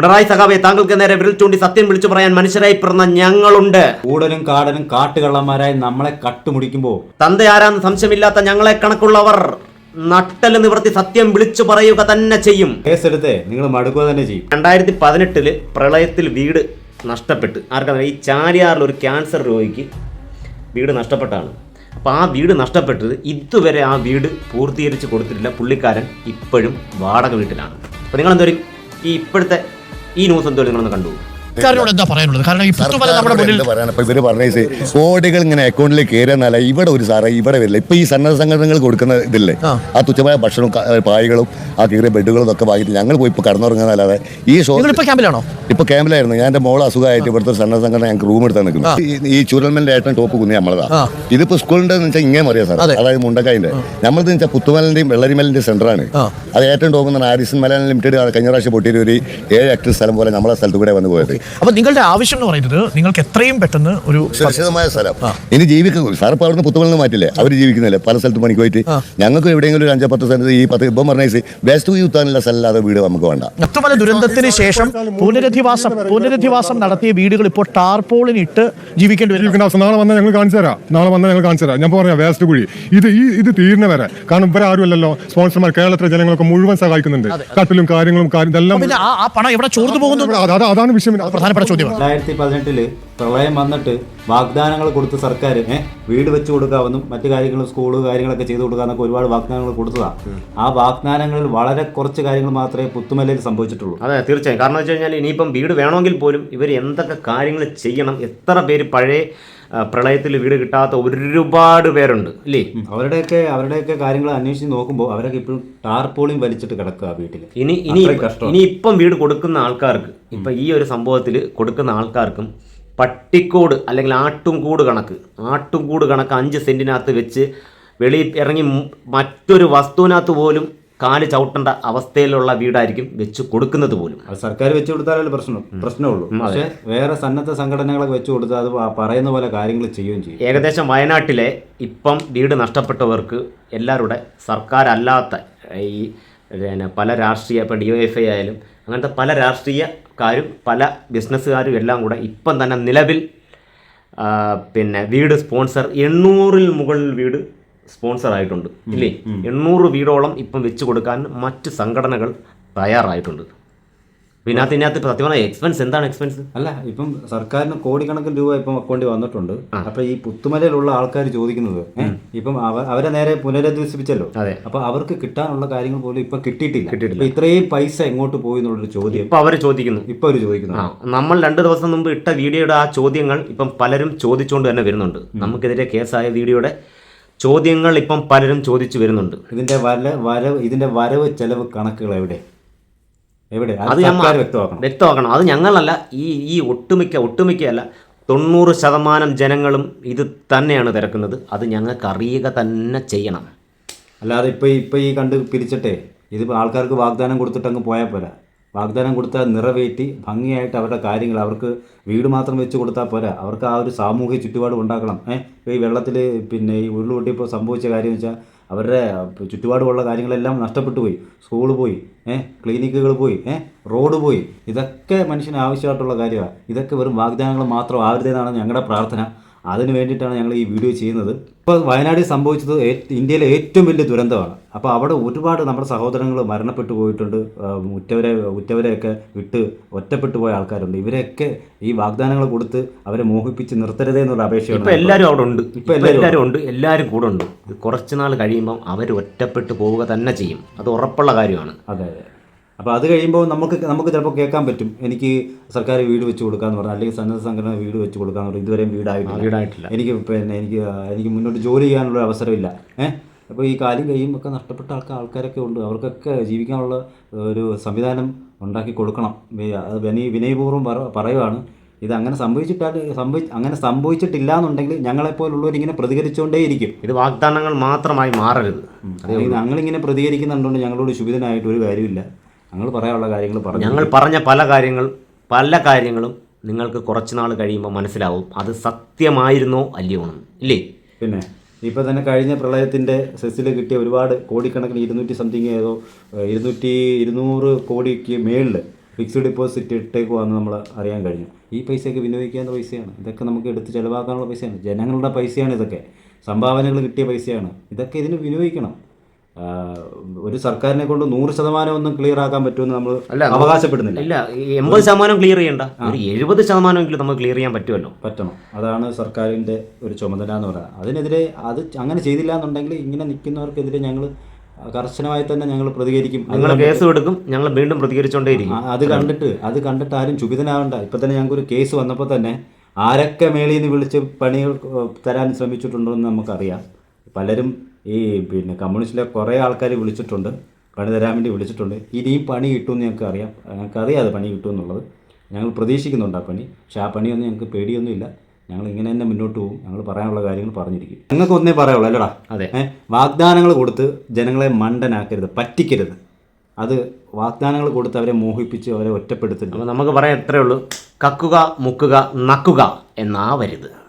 പിണറായി സഖാവെ താങ്കൾക്ക് നേരെ വിരൽ ചൂണ്ടി സത്യം വിളിച്ചു പറയാൻ മനുഷ്യരായി പിറന്ന ഞങ്ങളുണ്ട്. കൂടലും കാടനും കാട്ടുകള്ളന്മാരായി നമ്മളെ കട്ടുമുടിക്കുമ്പോൾ തന്ത ആരാന്ന് സംശയമില്ലാത്ത ഞങ്ങളെ കണക്കുള്ളവർ നട്ടൽ നിവർത്തി സത്യം വിളിച്ചു പറയുക തന്നെ ചെയ്യും. കേസെടുത്ത് നിങ്ങൾ മടുക്കുക തന്നെ ചെയ്യും. രണ്ടായിരത്തി പതിനെട്ടിൽ പ്രളയത്തിൽ വീട് നഷ്ടപ്പെട്ട്. ആർക്കാ ഈ ചാലിയാറിൽ ഒരു ക്യാൻസർ രോഗിക്ക് വീട് നഷ്ടപ്പെട്ടാണ്. അപ്പോൾ ആ വീട് നഷ്ടപ്പെട്ടത് ഇതുവരെ ആ വീട് പൂർത്തീകരിച്ച് കൊടുത്തിട്ടില്ല പുള്ളിക്കാരൻ. ഇപ്പോഴും വാടക വീട്ടിലാണ്. അപ്പോൾ നിങ്ങൾ എന്തോരും ഈ ഇപ്പോഴത്തെ ഈ ന്യൂസ് എന്തോ നിങ്ങളൊന്ന് കണ്ടു. സർക്കാരിനോട് എന്താ പറയാനുള്ളത്? കാരണം ഈ പുത്തുമല നമ്മുടെ മുന്നിൽ എന്താ പറയാൻ ഇപ്പൊ ഇവർ പറഞ്ഞ കോടികൾ ഇങ്ങനെ അക്കൗണ്ടിൽ കയറുന്നല്ല ഇവിടെ ഒരു സാറേ ഇവിടെ വരില്ല. ഇപ്പൊ ഈ സന്നദ്ധ സംഘടനകൾ കൊടുക്കുന്ന ഇതില്ലേ? ആ. തുച്ഛമായ ഭക്ഷണവും പായകളും ആ കീറിയ ബെഡുകളും ഒക്കെ വാങ്ങിയിട്ട് ഞങ്ങൾ പോയി ഇപ്പൊ കടന്നുറങ്ങുന്നതല്ലാതെ ഈ ഷോ നിങ്ങൾ ഇപ്പൊ ക്യാമ്പിലാണോ ഇപ്പൊ ക്യാമ്പിലായിരുന്നു. ഞാൻ എന്റെ മോളെ അസുഖമായിട്ട് ഇവിടുത്തെ സന്നദ്ധ സംഘടന ഞങ്ങൾക്ക് റൂം എടുത്താൽ നിൽക്കുന്നത് ഈ- ചുരൽമലിന്റെ ഏറ്റവും ടോപ്പ് കുന്നി നമ്മളതാ. ഇതിപ്പോ സ്കൂളിന്റെ വെച്ചാൽ ഇങ്ങനെ അറിയാം സാർ അതെ. അതായത് മുണ്ടക്കായിന്റെ. നമ്മളത് വെച്ചാൽ പുത്തുമലിന്റെയും വെള്ളരിമലിന്റെയും സെന്ററാണ്. അത് ഏറ്റവും ടോപ്പ് എന്ന് പറഞ്ഞാൽ ആരിസൺ മലയാളം ലിമിറ്റഡ് കഴിഞ്ഞ പ്രാവശ്യം പൊട്ടിയൊരു ഒരു ഏഴ് ഹെക്ടർ സ്ഥലം പോലെ നമ്മളെ സ്ഥലത്ത് കൂടെ വന്നു പോയത്. അപ്പൊ നിങ്ങളുടെ ആവശ്യം എന്ന് പറയുന്നത് നിങ്ങൾക്ക് എത്രയും പെട്ടെന്ന് ഒരു സുരക്ഷിതമായ സ്ഥലം. ഇനി ജീവിക്കും സാർ ഇപ്പൊ അവിടുന്ന് പുത്തുമലിന് മാറ്റില്ലേ? അവർ ജീവിക്കുന്നില്ല? പല സ്ഥലത്ത് പണിക്ക് പോയിട്ട്. ഞങ്ങൾക്ക് എവിടെയെങ്കിലും ഒരു അഞ്ചോ പത്ത് സ്ഥലത്ത് ഈ പത്ത് ഇപ്പം പറഞ്ഞ വേസ്റ്റ് കുത്താനുള്ള സ്ഥലമില്ലാതെ വീട് നമുക്ക് വേണ്ട. പുത്തുമല ദുരന്തത്തിന് ശേഷം പുനരധിവാസം പുനരധിവാസം നടത്തിയ വീടുകൾ ഇപ്പോൾ ടാർപോളിന് ഇട്ട് ജീവിക്കേണ്ടി വരും. അവസ്ഥ നാളെ വന്നാൽ ഞങ്ങൾ കാണിച്ചു തരാം. നാളെ വന്നാൽ ഞങ്ങൾ കാണിച്ചു തരാം. ഞാൻ പറഞ്ഞ വേസ്റ്റ് കുഴി. ഇത് ഈ ഇത് തീരുന്ന വരെ. കാരണം ഇവരെ ആരുമല്ലല്ലോ സ്പോൺസർമാർ കേരളത്തിലെ ജനങ്ങളൊക്കെ മുഴുവൻ സഹായിക്കുന്നുണ്ട്. കട്ടിലും കാര്യങ്ങളും ഇതെല്ലാം പിന്നെ ആ പണം എവിടെ ചോർന്നു പോകുന്നു? അത് അത് അതാണ് വിഷയം. പ്രധാനപ്പെട്ട ചോദ്യം രണ്ടായിരത്തി പതിനെട്ടിൽ പ്രളയം വന്നിട്ട് വാഗ്ദാനങ്ങൾ കൊടുത്ത സർക്കാർ വീട് വെച്ച് കൊടുക്കാമെന്നും മറ്റു കാര്യങ്ങളും സ്കൂൾ കാര്യങ്ങളൊക്കെ ചെയ്തു കൊടുക്കാമെന്നൊക്കെ ഒരുപാട് വാഗ്ദാനങ്ങൾ കൊടുത്തതാണ് ആ വാഗ്ദാനങ്ങളിൽ വളരെ കുറച്ച് കാര്യങ്ങൾ മാത്രമേ പുത്തുമലയിൽ സംഭവിച്ചിട്ടുള്ളൂ. അതെ തീർച്ചയായും. കാരണം വെച്ച് കഴിഞ്ഞാൽ ഇനിയിപ്പം വീട് വേണമെങ്കിൽ പോലും ഇവർ എന്തൊക്കെ കാര്യങ്ങൾ ചെയ്യണം എത്ര പേര് പഴയ പ്രളയത്തിൽ വീട് കിട്ടാത്ത ഒരുപാട് പേരുണ്ട് അല്ലേ? അവരുടെയൊക്കെ അവരുടെയൊക്കെ കാര്യങ്ങൾ അന്വേഷിച്ച് നോക്കുമ്പോൾ അവരൊക്കെ ഇപ്പോഴും ടാർപോളിയും വലിച്ചിട്ട് കിടക്കുക വീട്ടിൽ ഇനി ഇനി ഇനി ഇപ്പം വീട് കൊടുക്കുന്ന ആൾക്കാർക്ക് ഇപ്പം ഈ ഒരു സംഭവത്തിൽ കൊടുക്കുന്ന ആൾക്കാർക്കും പട്ടിക്കോട് അല്ലെങ്കിൽ ആട്ടുംകൂട് കണക്ക്. ആട്ടുംകൂട് കണക്ക് അഞ്ച് സെന്റിനകത്ത് വെച്ച് വെളി ഇറങ്ങി മറ്റൊരു വസ്തുവിനകത്ത് പോലും കാൽ ചവിട്ടേണ്ട അവസ്ഥയിലുള്ള വീടായിരിക്കും വെച്ച് കൊടുക്കുന്നത് പോലും. അത് സർക്കാർ വെച്ച് കൊടുത്താലേ പ്രശ്നം പ്രശ്നമുള്ളൂ. പക്ഷേ വേറെ സന്നദ്ധ സംഘടനകളൊക്കെ വെച്ച് കൊടുത്താൽ അത് പറയുന്ന പോലെ കാര്യങ്ങൾ ചെയ്യുകയും ചെയ്യും. ഏകദേശം വയനാട്ടിലെ ഇപ്പം വീട് നഷ്ടപ്പെട്ടവർക്ക് എല്ലാവരുടെ സർക്കാരല്ലാത്ത ഈ പിന്നെ പല രാഷ്ട്രീയ ഇപ്പം ഡി എഫ് ഐ ആയാലും അങ്ങനത്തെ പല രാഷ്ട്രീയക്കാരും പല ബിസിനസ്സുകാരും എല്ലാം കൂടെ ഇപ്പം തന്നെ നിലവിൽ പിന്നെ വീട് സ്പോൺസർ എണ്ണൂറിൽ മുകളിൽ വീട് സ്പോൺസർ ആയിട്ടുണ്ട് ഇല്ലേ? എണ്ണൂറ് വീടോളം ഇപ്പം വെച്ച് കൊടുക്കാൻ മറ്റ് സംഘടനകൾ തയ്യാറായിട്ടുണ്ട്. പിന്നെ അതിനകത്ത് ഇതിനകത്ത് സത്യം പറഞ്ഞാൽ എക്സ്പെൻസ് എന്താണ് എക്സ്പെൻസ് അല്ല ഇപ്പം സർക്കാരിന് കോടിക്കണക്കിന് രൂപ ഇപ്പം അക്കൗണ്ടിൽ വന്നിട്ടുണ്ട്. അപ്പൊ ഈ പുത്തുമലയിലുള്ള ആൾക്കാർ ചോദിക്കുന്നത് ഇപ്പം അവ- അവരെ നേരെ പുനരധിവസിപ്പിച്ചല്ലോ. അതെ. അപ്പൊ അവർക്ക് കിട്ടാനുള്ള കാര്യങ്ങൾ പോലും ഇപ്പൊ കിട്ടിയിട്ടില്ല. കിട്ടിയിട്ടില്ല. ഇത്രയും പൈസ എങ്ങോട്ട് പോയി എന്നുള്ളൊരു ചോദ്യം. ഇപ്പൊ അവർ ചോദിക്കുന്നു. ഇപ്പൊ അവർ ചോദിക്കുന്നു. നമ്മൾ രണ്ട് ദിവസം മുമ്പ് ഇട്ട വീഡിയോയുടെ ആ ചോദ്യങ്ങൾ ഇപ്പം പലരും ചോദിച്ചുകൊണ്ട് തന്നെ വരുന്നുണ്ട്. നമുക്കെതിരെ കേസായ വീഡിയോയുടെ ചോദ്യങ്ങൾ ഇപ്പം പലരും ചോദിച്ചു വരുന്നുണ്ട്. ഇതിന്റെ വര വരവ് ഇതിന്റെ വരവ് ചെലവ് കണക്കുകൾ എവിടെ? എവിടെ? അത് വ്യക്തമാക്കണം. വ്യക്തമാക്കണം. അത് ഞങ്ങളല്ല ഈ ഈ ഒട്ടുമിക്ക ഒട്ടുമിക്കയല്ല തൊണ്ണൂറ് ശതമാനം ജനങ്ങളും ഇത് തന്നെയാണ് തിരക്കുന്നത്. അത് ഞങ്ങൾക്ക് അറിയുക തന്നെ ചെയ്യണം. അല്ലാതെ ഇപ്പോൾ ഇപ്പോൾ ഈ കണ്ട് പിരിച്ചിട്ടേ ഇത് ആൾക്കാർക്ക് വാഗ്ദാനം കൊടുത്തിട്ട് അങ്ങ് പോയാൽ പോരാ. വാഗ്ദാനം കൊടുത്താൽ നിറവേറ്റി ഭംഗിയായിട്ട് അവരുടെ കാര്യങ്ങൾ അവർക്ക് വീട് മാത്രം വെച്ച് കൊടുത്താൽ പോരാ. അവർക്ക് ആ ഒരു സാമൂഹിക ചുറ്റുപാട് ഉണ്ടാക്കണം. ഏഹ് ഈ വെള്ളത്തിൽ പിന്നെ ഈ ഉരുളുപൊട്ടിയപ്പോൾ സംഭവിച്ച കാര്യം വെച്ചാൽ അവരുടെ ചുറ്റുപാടുമുള്ള കാര്യങ്ങളെല്ലാം നഷ്ടപ്പെട്ടു പോയി. സ്കൂൾ പോയി ഏഹ് ക്ലിനിക്കുകൾ പോയി ഏഹ് റോഡ് പോയി. ഇതൊക്കെ മനുഷ്യന് ആവശ്യമായിട്ടുള്ള കാര്യമാണ് ഇതൊക്കെ വെറും വാഗ്ദാനങ്ങൾ മാത്രം ആവരുതെന്നാണ് ഞങ്ങളുടെ പ്രാർത്ഥന. അതിന് വേണ്ടിയിട്ടാണ് ഞങ്ങൾ ഈ വീഡിയോ ചെയ്യുന്നത്. ഇപ്പോൾ വയനാട് സംഭവിച്ചത് ഇന്ത്യയിലെ ഏറ്റവും വലിയ ദുരന്തമാണ്. അപ്പോൾ അവിടെ ഒരുപാട് നമ്മുടെ സഹോദരങ്ങൾ മരണപ്പെട്ടു പോയിട്ടുണ്ട്. ഉറ്റവരെ ഉറ്റവരെയൊക്കെ വിട്ട് ഒറ്റപ്പെട്ടു പോയ ആൾക്കാരുണ്ട്. ഇവരെയൊക്കെ ഈ വാഗ്ദാനങ്ങൾ കൊടുത്ത് അവരെ മോഹിപ്പിച്ച് നിർത്തരുതേ എന്നുള്ള അപേക്ഷയാണ് ഇപ്പോൾ എല്ലാവരും അവിടെ ഉണ്ട്. ഇപ്പോൾ ഇപ്പം എല്ലാവരും എല്ലാവരും ഉണ്ട്. എല്ലാവരും കൂടെ ഉണ്ട്. കുറച്ച് നാൾ കഴിയുമ്പം അവർ ഒറ്റപ്പെട്ടു പോവുക തന്നെ ചെയ്യും. അത് ഉറപ്പുള്ള കാര്യമാണ്. അതെ അതെ. അപ്പോൾ അത് കഴിയുമ്പോൾ നമുക്ക് നമുക്ക് ചിലപ്പോൾ കേൾക്കാൻ പറ്റും. എനിക്ക് സർക്കാർ വീട് വെച്ച് കൊടുക്കാന്ന് പറഞ്ഞാൽ അല്ലെങ്കിൽ സന്നദ്ധ സംഘടന വീട് വെച്ച് കൊടുക്കാന്ന് പറഞ്ഞാൽ ഇതുവരെയും വീടായിട്ടില്ല. വീടായിട്ടില്ല. എനിക്ക് പിന്നെ എനിക്ക് എനിക്ക് മുന്നോട്ട് ജോലി ചെയ്യാനുള്ള അവസരമില്ല. ഏഹ് അപ്പോൾ ഈ കാലും കഴിയുമ്പോൾ ഒക്കെ നഷ്ടപ്പെട്ട ആൾക്കാർ ആൾക്കാരൊക്കെ ഉണ്ട്. അവർക്കൊക്കെ ജീവിക്കാനുള്ള ഒരു സംവിധാനം ഉണ്ടാക്കി കൊടുക്കണം. വിനയ വിനയപൂർവം പറ പറയുവാണ്. ഇത് അങ്ങനെ സംഭവിച്ചിട്ടാൽ സംഭവി അങ്ങനെ സംഭവിച്ചിട്ടില്ല എന്നുണ്ടെങ്കിൽ ഞങ്ങളെപ്പോലുള്ളവർ ഇങ്ങനെ പ്രതികരിച്ചുകൊണ്ടേയിരിക്കും ഇത് വാഗ്ദാനങ്ങൾ മാത്രമായി മാറരുത്. ഞങ്ങളിങ്ങനെ പ്രതികരിക്കുന്നുണ്ടോ ഞങ്ങളോട് ശുഭിതനായിട്ട് ഒരു കാര്യമില്ല. ഞങ്ങൾ പറയാനുള്ള കാര്യങ്ങൾ പറഞ്ഞു ഞങ്ങൾ പറഞ്ഞ പല കാര്യങ്ങൾ പല കാര്യങ്ങളും നിങ്ങൾക്ക് കുറച്ച് നാൾ കഴിയുമ്പോൾ മനസ്സിലാവും. അത് സത്യമായിരുന്നോ അല്ലയോ എന്ന്. ഇല്ലേ? പിന്നെ ഇപ്പോൾ തന്നെ കഴിഞ്ഞ പ്രളയത്തിന്റെ സെസ്സിൽ കിട്ടിയ ഒരുപാട് കോടിക്കണക്കിന് ഇരുന്നൂറ്റി സംതിങ് ഏതോ ഇരുന്നൂറ്റി ഇരുന്നൂറ് കോടിക്ക് മേളിൽ ഫിക്സ്ഡ് ഡിപ്പോസിറ്റ് ഇട്ടേക്ക് വന്ന് നമ്മൾ അറിയാൻ കഴിഞ്ഞു. ഈ പൈസയൊക്കെ വിനിയോഗിക്കാവുന്ന പൈസയാണ്. ഇതൊക്കെ നമുക്ക് എടുത്ത് ചിലവാക്കാനുള്ള പൈസയാണ്. ജനങ്ങളുടെ പൈസയാണ് ഇതൊക്കെ. സംഭാവനകൾ കിട്ടിയ പൈസയാണ്. ഇതൊക്കെ ഇതിന് വിനിയോഗിക്കണം. ഒരു സർക്കാരിനെ കൊണ്ട് നൂറ് ശതമാനം ഒന്നും ക്ലിയർ ആക്കാൻ പറ്റുമെന്ന് നമ്മൾ അല്ല, അവകാശപ്പെടുന്നില്ല. ഇല്ല എൺപത് ശതമാനം ക്ലിയർ ചെയ്യണ്ട. ഒരു എഴുപത് ശതമാനമെങ്കിലും നമുക്ക് ക്ലിയർ ചെയ്യാൻ പറ്റുമല്ലോ. പറ്റണം. അതാണ് സർക്കാരിന്റെ ഒരു ചുമതല എന്ന് പറയുന്നത് അതിനെതിരെ അത് അങ്ങനെ ചെയ്തില്ല എന്നുണ്ടെങ്കിൽ ഇങ്ങനെ നിൽക്കുന്നവർക്കെതിരെ ഞങ്ങൾ കർശനമായി തന്നെ ഞങ്ങൾ പ്രതികരിക്കും. ഞങ്ങൾ നിങ്ങൾ കേസ് എടുക്കും ഞങ്ങൾ വീണ്ടും പ്രതികരിച്ചുകൊണ്ടേയിരിക്കും. അത് കണ്ടിട്ട് അത് കണ്ടിട്ട് ആരും ചുഭിതനാവണ്ട ഇപ്പൊ തന്നെ ഞങ്ങൾക്കൊരു കേസ് വന്നപ്പോൾ തന്നെ ആരൊക്കെ മേളിൽ നിന്ന് വിളിച്ച് പണികൾ തരാൻ ശ്രമിച്ചിട്ടുണ്ടോ എന്ന് നമുക്കറിയാം. പലരും ഈ പിന്നെ കമ്മ്യൂണിസ്റ്റിലെ കുറേ ആൾക്കാർ വിളിച്ചിട്ടുണ്ട് പണി തരാൻ വേണ്ടി വിളിച്ചിട്ടുണ്ട്. ഇനിയും പണി കിട്ടുമെന്ന് ഞങ്ങൾക്ക് അറിയാം. ഞങ്ങൾക്ക് അറിയാം അത് പണി കിട്ടുമെന്നുള്ളത്. ഞങ്ങൾ പ്രതീക്ഷിക്കുന്നുണ്ട് ആ പണി. പക്ഷേ ആ പണിയൊന്നും ഞങ്ങൾക്ക് പേടിയൊന്നുമില്ല. ഞങ്ങൾ ഇങ്ങനെ തന്നെ മുന്നോട്ട് പോകും. ഞങ്ങൾ പറയാനുള്ള കാര്യങ്ങൾ പറഞ്ഞിരിക്കും. ഞങ്ങൾക്ക് ഒന്നേ പറയുള്ളൂ അല്ലടാ? അതെ. വാഗ്ദാനങ്ങൾ കൊടുത്ത് ജനങ്ങളെ മണ്ടനാക്കരുത് പറ്റിക്കരുത്. അത് വാഗ്ദാനങ്ങൾ കൊടുത്ത് അവരെ മോഹിപ്പിച്ച് അവരെ ഒറ്റപ്പെടുത്തരുത്. അപ്പോൾ നമുക്ക് പറയാൻ എത്രയേ ഉള്ളൂ. കക്കുക മുക്കുക നക്കുക എന്നാവരുത്.